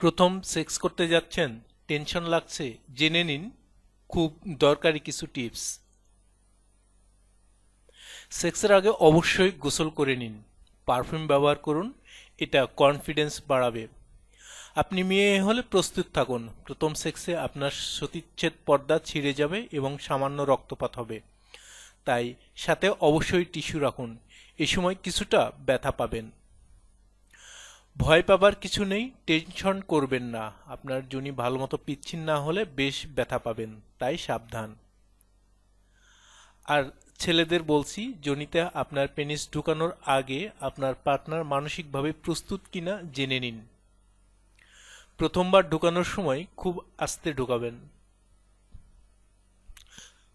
প্রথম সেক্স করতে যাচ্ছেন, টেনশন লাগছে, জেনে নিন, খুব দরকারি কিছু টিপস। সেক্সের আগে অবশ্যই গোসল করে নিন, পারফিউম ব্যবহার করুন, এটা কনফিডেন্স বাড়াবে। আপনি মেয়ে হলে প্রস্তুত থাকুন, প্রথম সেক্সে আপনার সতীচ্ছেদ পর্দা ছিঁড়ে যাবে এবং সামান্য রক্তপাত হবে। তাই সাথে অবশ্যই টিস্যু রাখুন, এ সময় কিছুটা ব্যথা পাবেন। ভয় পাবার কিছু নেই টেনশন করবেন না। আপনার জনি ভালো মতো পিচ্ছিল না হলে বেশ ব্যথা পাবেন, তাই সাবধান। আর ছেলেদের বলছি, জনিতে আপনার পেনিস ঢুকানোর আগে আপনার পার্টনার মানসিকভাবে প্রস্তুত কিনা জেনে নিন। প্রথমবার ঢুকানোর সময় খুব আস্তে ঢুকাবেন।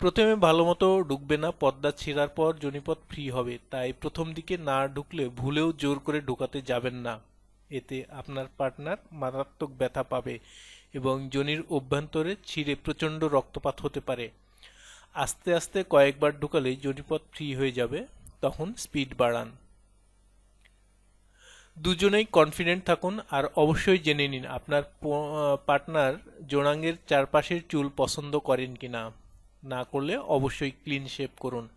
প্রথমে ভালো মতো ঢুকবে না, পদ্মা ছেঁড়ার পর জনিপথ ফ্রি হবে, তাই প্রথম দিকে না ঢুকলে ভুলেও জোর করে ঢুকাতে যাবেন না। এতে আপনার পার্টনার মারাত্মক ব্যথা পাবে এবং জনির অভ্যন্তরে ছিঁড়ে প্রচণ্ড রক্তপাত হতে পারে। আস্তে আস্তে কয়েকবার ঢুকালেই জনিপথ ফ্রি হয়ে যাবে, তখন স্পিড বাড়ান। দুজনেই কনফিডেন্ট থাকুন আর অবশ্যই জেনে নিন আপনার পার্টনার জোনাঙ্গের চারপাশের চুল পছন্দ করেন কিনা। না করলে অবশ্যই ক্লিন শেপ করুন।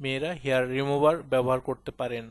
মেয়েরা হেয়ার রিমুভার ব্যবহার করতে পারেন।